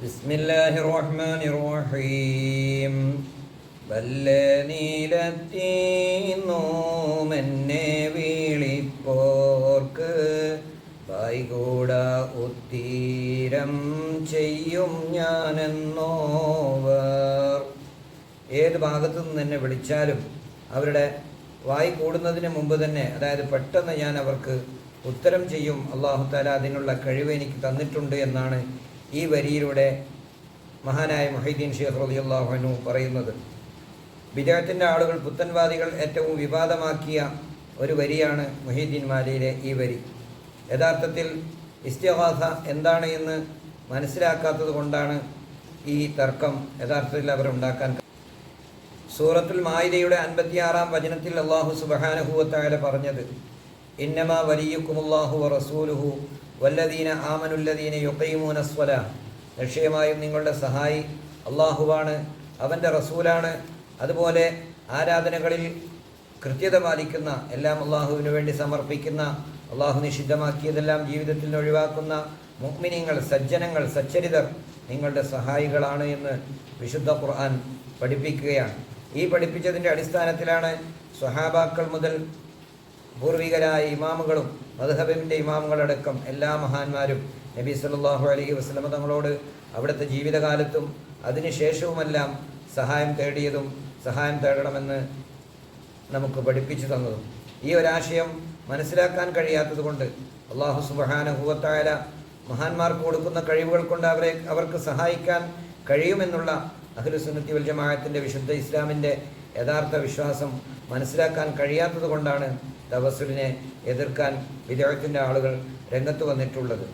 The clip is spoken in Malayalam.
بسم الله الرحمن الرحيم വല്ല നീലത്തീന്നോമെന്നെ വീളിപ്പോർക്ക് വൈകൂട ഉത്തീരം ചെയ്യും ഞാനെന്നോവർ ഏത് ഭാഗത്തു നിന്ന് എന്നെ വിളിച്ചാലും അവരുടെ വായി കൂടുന്നതിന് മുമ്പ് തന്നെ അതായത് പെട്ടെന്ന് ഞാൻ അവർക്ക് ഉത്തരം ചെയ്യും അള്ളാഹു താല അതിനുള്ള കഴിവ് എനിക്ക് തന്നിട്ടുണ്ട് എന്നാണ് ഈ വരിയിലൂടെ മഹാനായ മൊഹീദ്ദീൻ ഷെയ്ഖ് റളിയല്ലാഹു അൻഹു പറയുന്നത് ബിജാത്തിന്റെ ആളുകൾ പുത്തൻവാദികൾ ഏറ്റവും വിവാദമാക്കിയ ഒരു വരിയാണ് മൊഹീദ്ദീൻ മാലിയിലെ ഈ വരി. യഥാർത്ഥത്തിൽ ഇസ്തിഹാസ എന്താണ് എന്ന് മനസ്സിലാക്കാത്തത് കൊണ്ടാണ് ഈ തർക്കം യഥാർത്ഥത്തിൽ അവരുണ്ടാക്കാൻ സൂറത്തുൽ മായിദയുടെ അൻപത്തിയാറാം വചനത്തിൽ അള്ളാഹു സുബഹാനഹുവത്തായ പറഞ്ഞത് ഇന്നമ വലിയുക്കുമുല്ലാഹു റസൂലുഹു വല്ലദീന ആമനുല്ലദീന യുക്കൈമൂന സ്വല. നിശ്ചയമായും നിങ്ങളുടെ സഹായി അള്ളാഹുവാണ് അവന്റെ റസൂലാണ്. അതുപോലെ ആരാധനകളിൽ കൃത്യത പാലിക്കുന്ന എല്ലാം അള്ളാഹുവിന് വേണ്ടി സമർപ്പിക്കുന്ന അള്ളാഹു നിഷിദ്ധമാക്കിയതെല്ലാം ജീവിതത്തിൽ നിന്ന് ഒഴിവാക്കുന്ന മുഗ്മിനിങ്ങൾ സജ്ജനങ്ങൾ സച്ചരിതർ നിങ്ങളുടെ സഹായികളാണ് എന്ന് വിശുദ്ധ ഖുർആൻ പഠിപ്പിക്കുകയാണ്. ഈ പഠിപ്പിച്ചതിന്റെ അടിസ്ഥാനത്തിലാണ് സ്വഹാബാക്കൾ മുതൽ പൂർവികരായ ഇമാമുകളും മധുഹബിന്റെ ഇമാമുകളടക്കം എല്ലാ മഹാന്മാരും നബി സല്ലല്ലാഹു അലൈഹി വസ്ലമ തങ്ങളോട് അവിടുത്തെ ജീവിതകാലത്തും അതിനുശേഷവുമെല്ലാം സഹായം തേടിയതും സഹായം തേടണമെന്ന് നമുക്ക് പഠിപ്പിച്ചു തന്നതും. ഈ ഒരാശയം മനസ്സിലാക്കാൻ കഴിയാത്തത് കൊണ്ട് അള്ളാഹു സുബഹാനുഭവത്തായ മഹാന്മാർക്ക് കൊടുക്കുന്ന കഴിവുകൾ കൊണ്ട് അവരെ അവർക്ക് സഹായിക്കാൻ കഴിയുമെന്നുള്ള അഖിലുസുന്നത്തി വൽ ജമാഅത്തിന്റെ വിശുദ്ധ ഇസ്ലാമിന്റെ യഥാർത്ഥ വിശ്വാസം മനസ്സിലാക്കാൻ കഴിയാത്തത് കൊണ്ടാണ് തവസുലിനെ എതിർക്കാൻ വിദേഹത്തിന്റെ ആളുകൾ രംഗത്ത് വന്നിട്ടുള്ളത്.